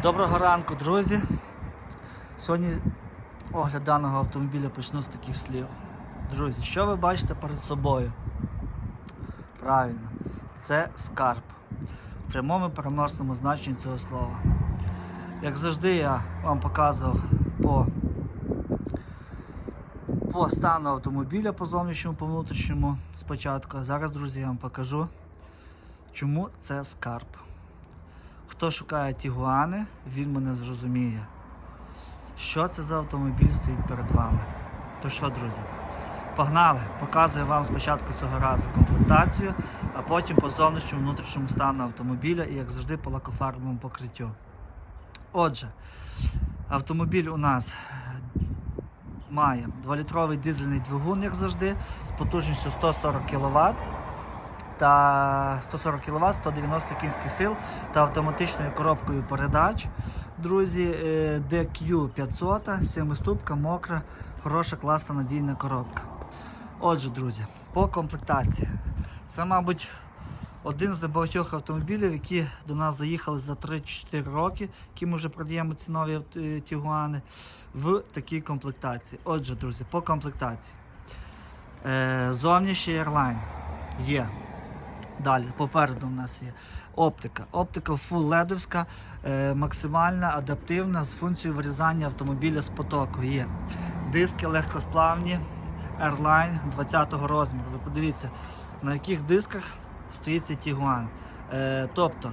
Доброго ранку, друзі. Сьогодні огляд даного автомобіля почну з таких слів. Друзі, що ви бачите перед собою? Правильно, це скарб. В прямому переносному значенні цього слова. Як завжди, я вам показував по, по стану автомобіля по зовнішньому, по внутрішньому спочатку. А зараз, друзі, я вам покажу, чому це скарб. Хто шукає Тігуани, він мене зрозуміє. Що це за автомобіль стоїть перед вами? То що, друзі? Погнали! Показую вам спочатку цього разу комплектацію, а потім по зовнішньому внутрішньому стану автомобіля і, як завжди, по лакофарбовому покриттю. Отже, автомобіль у нас має 2-літровий дизельний двигун, як завжди, з потужністю 140 кВт та 140 кВт, 190 кінських сил та автоматичною коробкою передач. Друзі, DQ 500, 7-ступка, мокра, хороша, класна, надійна коробка. Отже, друзі, по комплектації. Це, мабуть, один з небагатьох автомобілів, які до нас заїхали за 3-4 роки, які ми вже продаємо ці нові е, Тігуани, в такій комплектації. Отже, друзі, по комплектації. Е, Зовнішній Airline є. Далі, попереду у нас є оптика. Оптика full ледовська, е, максимальна, адаптивна з функцією вирізання автомобіля з потоку. Є диски легкосплавні Airline 20-го розміру. Ви подивіться, на яких дисках стоїть цей Тігуан. Е, тобто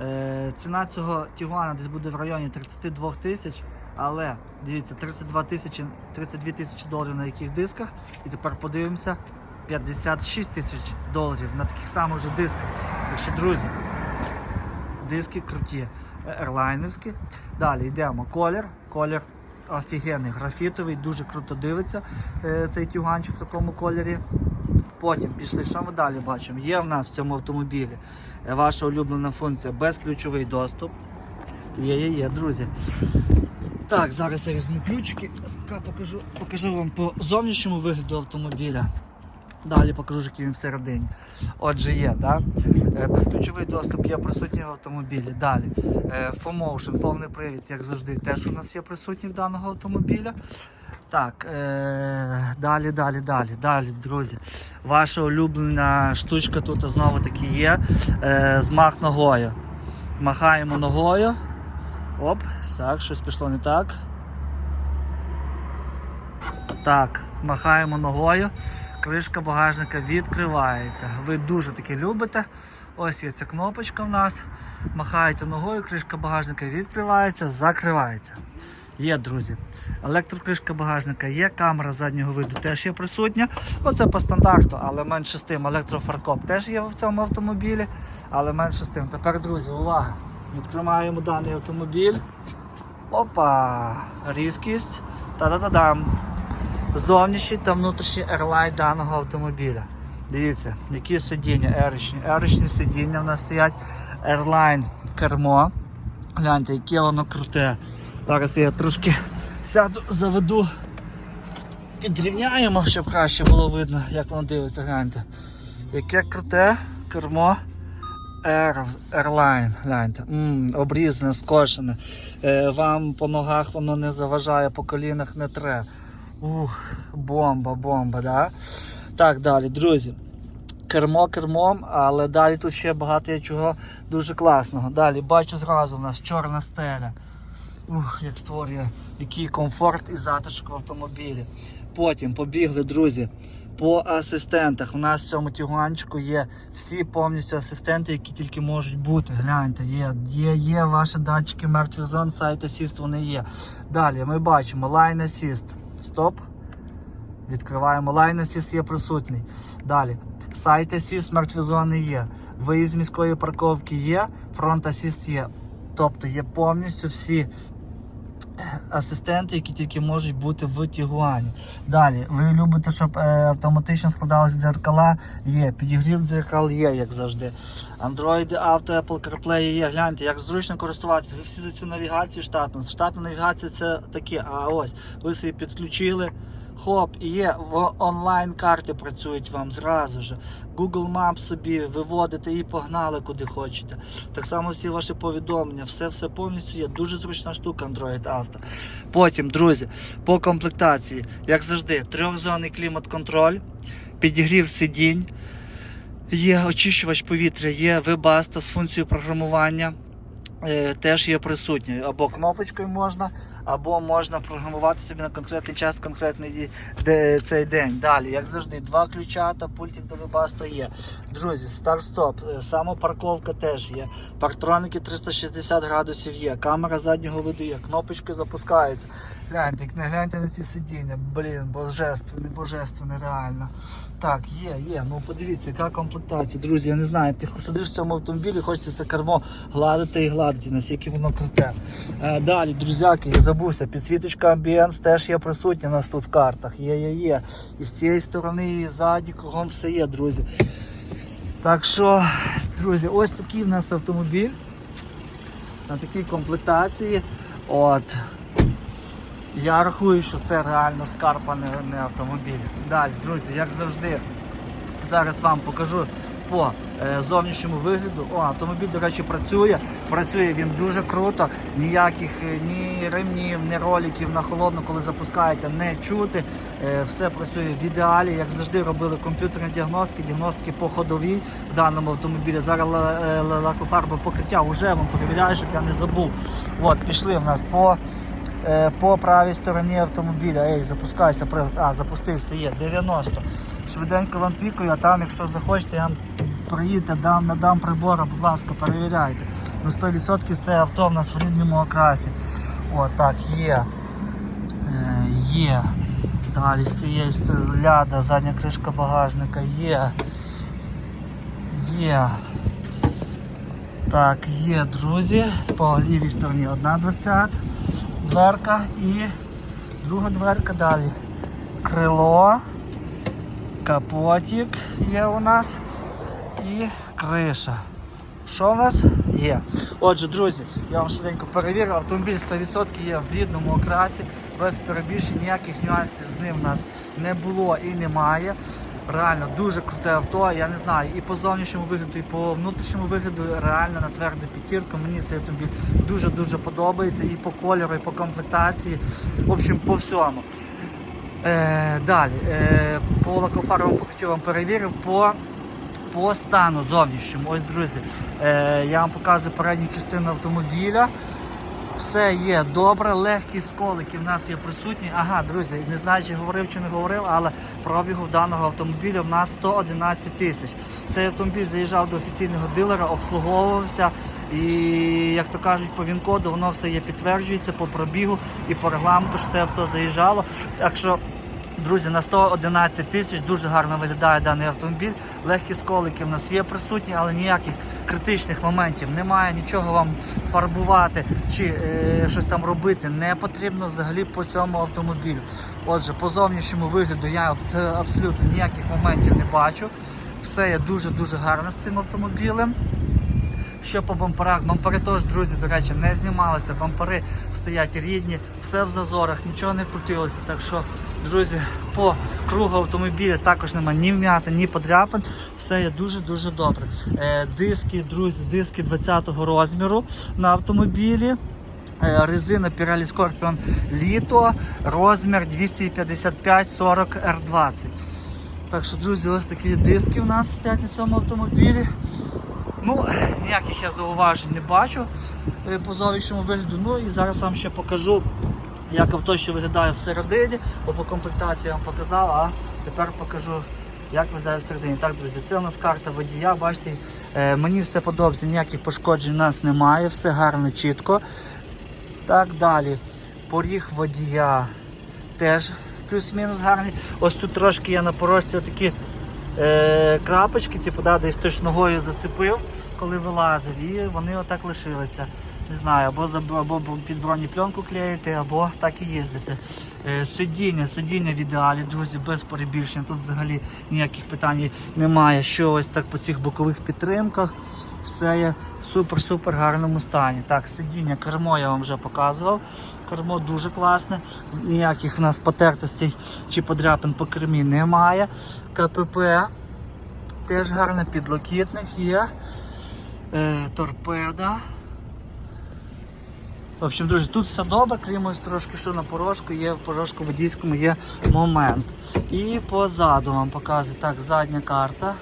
е, ціна цього Тігуана десь буде в районі 32 тисяч. Але дивіться, 32 тисячі 32 тисячі доларів на яких дисках. І тепер подивимося, 56 тисяч доларів на таких самих же дисках. Так що, друзі, диски круті, ерлайнерські. Далі йдемо. Колір. Колір офігенний, графітовий, дуже круто дивиться е, цей тюганчик в такому кольорі. Потім пішли, що ми далі бачимо? Є в нас в цьому автомобілі е, ваша улюблена функція безключовий доступ. Є, є, є, друзі. Так, зараз я візьму ключики, покажу, покажу вам по зовнішньому вигляду автомобіля. Далі покажу, який він всередині. Отже, є, так? Е, Безключовий доступ є присутній в автомобілі. Далі. Е, FOMotion, повний привід, як завжди, теж у нас є присутній в даного автомобіля. Так, е, далі, далі, далі, далі, друзі. Ваша улюблена штучка тут знову таки є. Е, змах ногою. Махаємо ногою. Оп, так, щось пішло не так. Так, махаємо ногою. Кришка багажника відкривається. Ви дуже таки любите. Ось є ця кнопочка в нас. Махаєте ногою, кришка багажника відкривається, закривається. Є, друзі. Електрокришка багажника є, камера заднього виду теж є присутня. Оце по стандарту, але менше з тим. Електрофаркоп теж є в цьому автомобілі, але менше з тим. Тепер, друзі, увага! Відкриваємо даний автомобіль. Опа! Різкість. Та-да-да-дам! Зовнішній та внутрішній ерлайн даного автомобіля. Дивіться, які сидіння, еричні. Еричні сидіння в нас стоять. Airline кермо. Гляньте, яке воно круте. Зараз я трошки сяду, заведу, підрівняємо, щоб краще було видно, як воно дивиться, гляньте. Яке круте кермо. Air, Airline, гляньте, М, обрізане, скошене. Е, вам по ногах воно не заважає, по колінах не тре. Ух, бомба, бомба, да? Так, далі, друзі. Кермо кермом, але далі тут ще багато є чого дуже класного. Далі бачу зразу у нас чорна стеля. Ух, як створює який комфорт і затишок в автомобілі. Потім побігли, друзі, по асистентах. У нас в цьому тюганчику є всі повністю асистенти, які тільки можуть бути. Гляньте, є, є, є ваші датчики мертвих зон, сайт Assist вони є. Далі ми бачимо Line Assist. Стоп. Відкриваємо Line Assist є присутній. Далі. Сайт Assist, мертві зони є. Виїзд міської парковки є, фронт Assist є. Тобто є повністю всі асистенти, які тільки можуть бути в Тігуані. Далі, ви любите, щоб е, автоматично складалися дзеркала, є. Підігрів дзеркал є, як завжди. Android Auto, Apple CarPlay є. Гляньте, як зручно користуватися. Ви всі за цю навігацію штатну. Штатна навігація це таке. А ось ви собі підключили. Хоп, і є в онлайн карти працюють вам зразу ж. Google Maps собі виводите і погнали куди хочете. Так само всі ваші повідомлення, все все повністю є. Дуже зручна штука Android Auto. Потім, друзі, по комплектації, як завжди, трьохзонний клімат-контроль, підігрів сидінь. Є очищувач повітря, є Webasto з функцією програмування. е, Теж є присутній. Або кнопочкою можна, або можна програмувати собі на конкретний час, конкретний цей день. Далі, як завжди, два ключа та пультик до Webasto є. Друзі, старт-стоп, е, самопарковка теж є. Парктроники 360 градусів є. Камера заднього виду є, кнопочки запускаються. Гляньте, як не гляньте на ці сидіння. Блін, божественне, божественне, реально. Так, є, є. Ну подивіться, яка комплектація, друзі. Я не знаю, ти сидиш в цьому автомобілі, хочеться це кермо гладити і гладити, наскільки воно круте. Е, далі, друзяки, я забувся, підсвіточка Ambience теж є присутня у нас тут в картах. Є, є, є. І з цієї сторони, і ззаді, кругом все є, друзі. Так що, друзі, ось такий в нас автомобіль. На такій комплектації. От. Я рахую, що це реально скарб, а не, не автомобіль. Далі, друзі, як завжди, зараз вам покажу по е, зовнішньому вигляду. О, автомобіль, до речі, працює. Працює він дуже круто. Ніяких е, ні ремнів, ні роликів на холодно, коли запускаєте, не чути. Е, все працює в ідеалі. Як завжди, робили комп'ютерні діагностики, діагностики по ходовій в даному автомобілі. Зараз ла- ла- лакофарбове покриття вже вам перевіряю, щоб я не забув. От, пішли в нас по. Е, по правій стороні автомобіля. Ей, запускайся. А, запустився, є 90. Швиденько вам пікаю, а там, якщо захочете, я вам приїдете, дам, надам прибора, будь ласка, перевіряйте. Ну 100% це авто в нас в рідному окрасі. О, так, є. Е, є. Далі з цієї ляда, задня кришка багажника є. Є. Так, є, друзі. По лівій стороні одна дверцят дверка і друга дверка далі. Крило, капотик є у нас і криша. Що у нас є? Отже, друзі, я вам швиденько перевірю. Автомобіль 100% є в рідному окрасі, без перебільшень, ніяких нюансів з ним у нас не було і немає. Реально дуже круте авто, я не знаю, і по зовнішньому вигляду, і по внутрішньому вигляду реально на тверду п'ятірку. Мені цей автомобіль дуже-дуже подобається і по кольору, і по комплектації. В общем, по всьому. Е, далі, е, по лакофаровому покриттю вам перевірив. По по стану зовнішньому. Ось, друзі, е, я вам показую передню частину автомобіля. Все є добре, легкі сколики в нас є присутні. Ага, друзі, не знаю, чи говорив чи не говорив, але пробігу даного автомобіля в нас 111 тисяч. Цей автомобіль заїжджав до офіційного дилера, обслуговувався і, як то кажуть, по ВІН-коду воно все є підтверджується по пробігу і по регламенту що це авто заїжджало. Так що Друзі, на 111 тисяч дуже гарно виглядає даний автомобіль. Легкі сколики в нас є присутні, але ніяких критичних моментів немає. Нічого вам фарбувати чи е, щось там робити не потрібно взагалі по цьому автомобілю. Отже, по зовнішньому вигляду я абсолютно ніяких моментів не бачу. Все є дуже-дуже гарно з цим автомобілем. Що по бамперах? Бампери теж, друзі, до речі, не знімалися. Бампери стоять рідні, все в зазорах, нічого не крутилося. Так що, друзі, по кругу автомобіля також немає ні вм'ятин, ні подряпин. Все є дуже-дуже добре. Е, диски, друзі, диски 20-го розміру на автомобілі. Е, Резина Pirelli Scorpion Lito, розмір 255-40 R20. Так що, друзі, ось такі диски у нас стоять на цьому автомобілі. Ну, ніяких я зауважень не бачу е, по зовнішньому вигляду. Ну і зараз вам ще покажу, як авто ще виглядає всередині, бо по комплектації я вам показав, а тепер покажу, як виглядає всередині. Так, друзі, це у нас карта водія. Бачите, е, мені все подобається, ніяких пошкоджень у нас немає, все гарно, чітко. Так далі. Поріг водія теж плюс-мінус гарний. Ось тут трошки я на порості такі е, крапочки, типу, да, десь точно ногою зацепив, коли вилазив, і вони отак лишилися. не знаю, або, за, або під бронепленку клеїти, або так і їздити. Е, Сидіння, сидіння в ідеалі, друзі, без перебільшення. Тут взагалі ніяких питань немає. Що ось так по цих бокових підтримках. Все є в супер-супер гарному стані. Так, сидіння, кермо я вам вже показував. Кермо дуже класне. Ніяких в нас потертостей чи подряпин по кермі немає. КПП теж гарний підлокітник є. Е, торпеда. В общем, друзі, тут все добре, крім ось трошки що на порожку є, в порожку водійському є момент. І позаду вам показую. Так, задня карта.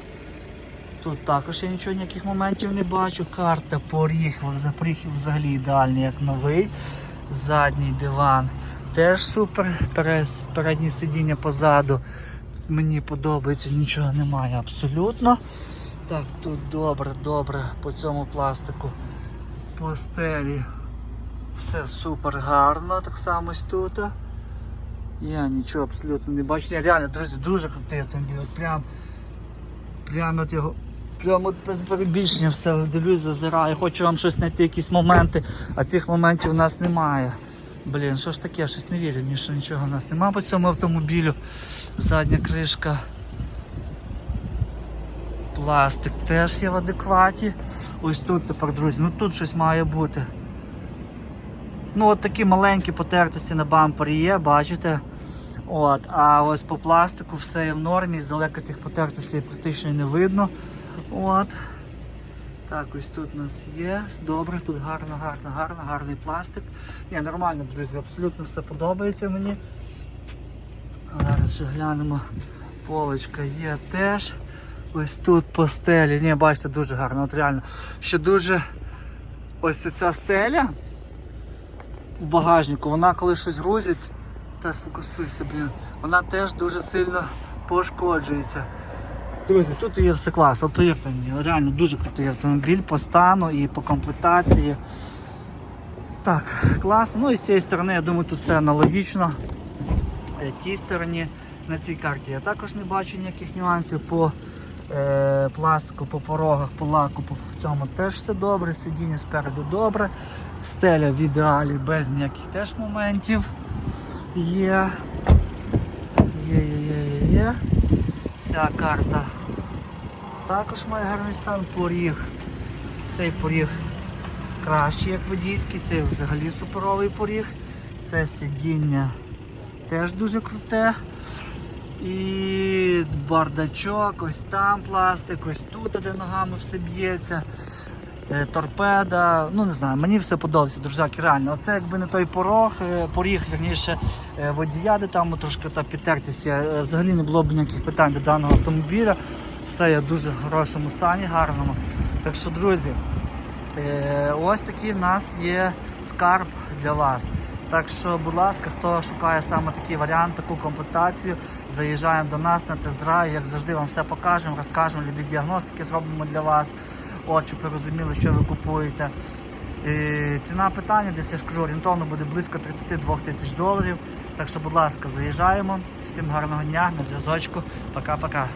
Тут також я нічого ніяких моментів не бачу. Карта поріг, запоріг взагалі ідеальний, як новий. Задній диван теж супер. Перес- Переднє сидіння позаду. Мені подобається, нічого немає абсолютно. Так, тут добре, добре по цьому пластику. По стелі все супер гарно, так само ось тут. Я нічого абсолютно не бачу. Я реально, друзі, дуже крутий автомобіль. Прям, прям от його. Прямо перебільшення все дивлюсь, зазираю. Хочу вам щось знайти, якісь моменти, а цих моментів у нас немає. Блін, що ж таке, щось не вірю, мені що нічого у нас немає по цьому автомобілю. Задня кришка. Пластик теж є в адекваті. Ось тут тепер, друзі, ну тут щось має бути. Ну, от такі маленькі потертості на бампері є, бачите. От, а ось по пластику все є в нормі, здалека цих потертостей практично не видно. От. Так, ось тут у нас є. Добре, тут гарно, гарно, гарно, гарний пластик. Ні, нормально, друзі, абсолютно все подобається мені. Зараз ще глянемо. Полочка є теж. Ось тут по стелі. Ні, бачите, дуже гарно. От реально. Що дуже ось ця стеля в багажнику, вона коли щось грузить, та фокусуйся, блін, вона теж дуже сильно пошкоджується. Друзі, тут є все клас, от повірте мені, реально дуже крутий автомобіль по стану і по комплектації. Так, класно. Ну і з цієї сторони, я думаю, тут все аналогічно. Е, Тій стороні на цій карті я також не бачу ніяких нюансів по е, пластику, по порогах, по лаку, по цьому теж все добре, сидіння спереду добре, стеля в ідеалі без ніяких теж моментів є. Є, є, є, є, є. Ця карта також має гарний стан поріг. Цей поріг кращий, як водійський, цей взагалі суперовий поріг. Це сидіння теж дуже круте. І бардачок, ось там пластик, ось тут, де ногами все б'ється. Е, Торпеда, ну не знаю, мені все подобається, друзяки, реально. Оце якби не той порог, е, поріг, вірніше, е, водія, де там трошки та підтертість, взагалі не було б ніяких питань до даного автомобіля. Все є в дуже хорошому стані, гарному. Так що, друзі, Е, Ось такий в нас є скарб для вас. Так що, будь ласка, хто шукає саме такий варіант, таку комплектацію, заїжджаємо до нас на тест-драйв, як завжди вам все покажемо, розкажемо, любі діагностики зробимо для вас, от, щоб ви розуміли, що ви купуєте. Е, Ціна питання, десь я ж кажу, орієнтовно буде близько 32 тисяч доларів. Так що, будь ласка, заїжджаємо. Всім гарного дня, на зв'язочку. Пока-пока.